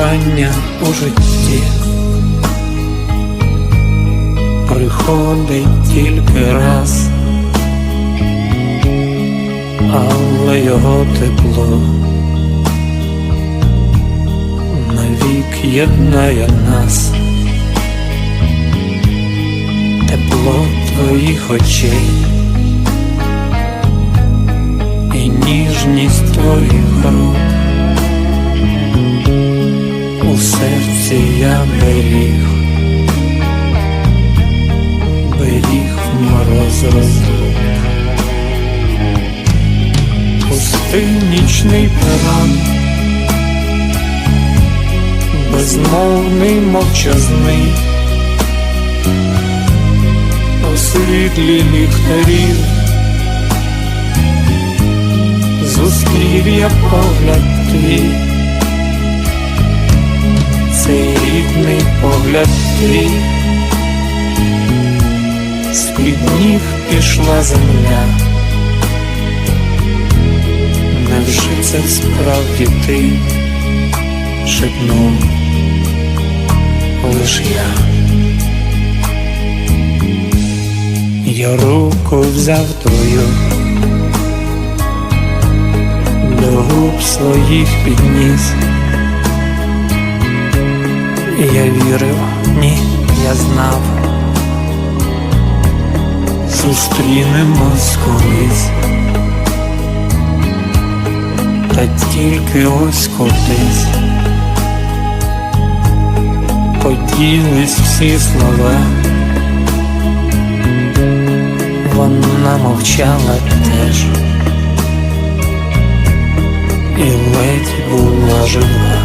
кохання у житті приходить тільки раз, але його тепло навік єднає нас, тепло твоїх очей і ніжність твоїх рук. Беріг, беріг мороз розлук. Пустий нічний перон, безмовний мовчазний, у світлі ліхтарів, зустрів я погляд твій погляд твій, з-під ніг пішла земля. Невже це справді ти шепнув лиш я? Я руку взяв твою, до губ своїх підніс. І я вірив, ні, я знав, зустрінемось колись, та тільки ось кудись поділись всі слова, вона мовчала теж. І ледь була жива.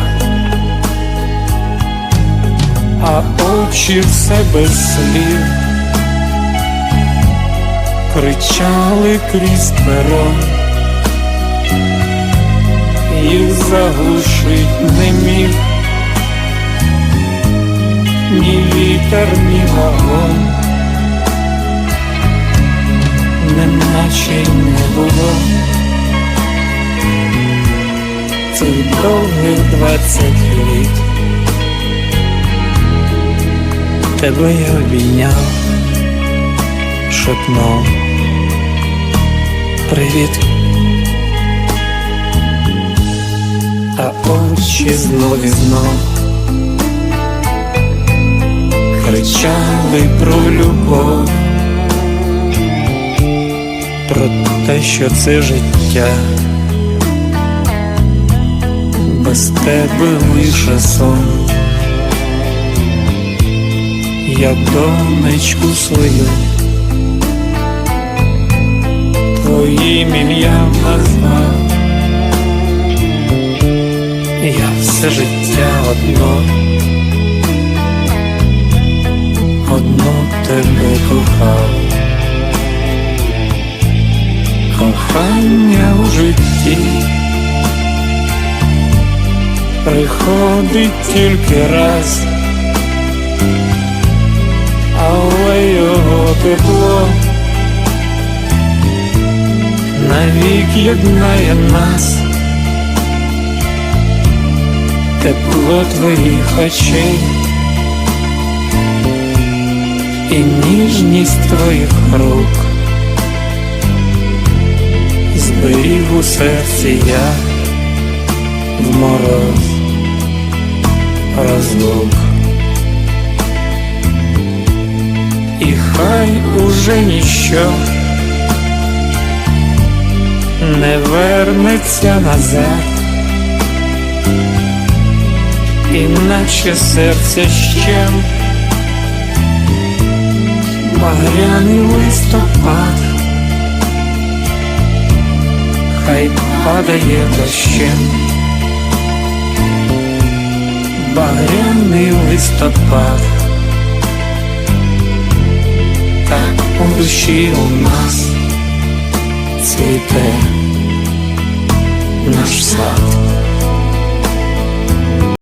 Все без слів. Кричали крізь перо, їх заглушить не міг. Ні вітер, ні вогонь, неначе й не було. Цих довгих двадцять літ. Тебе я обійняв, шепнув. Привіт, а очі знов і знов кричали про любов, про те, що це життя, без тебе лише сон я донечку свою. Твоїм ім'ям назвав, я все життя одно, одно тебе кохав, кохання у житті. Приходить тільки раз тепло. Навік єднає нас, тепло твоїх очей. І ніжність твоїх рук, зберіг у серці я в мороз. Розлук. І хай уже ніщо не вернеться назад, іначе серце ще багряний листопад, хай падає дощем, багряний листопад. У душі у нас цвіте наш сад.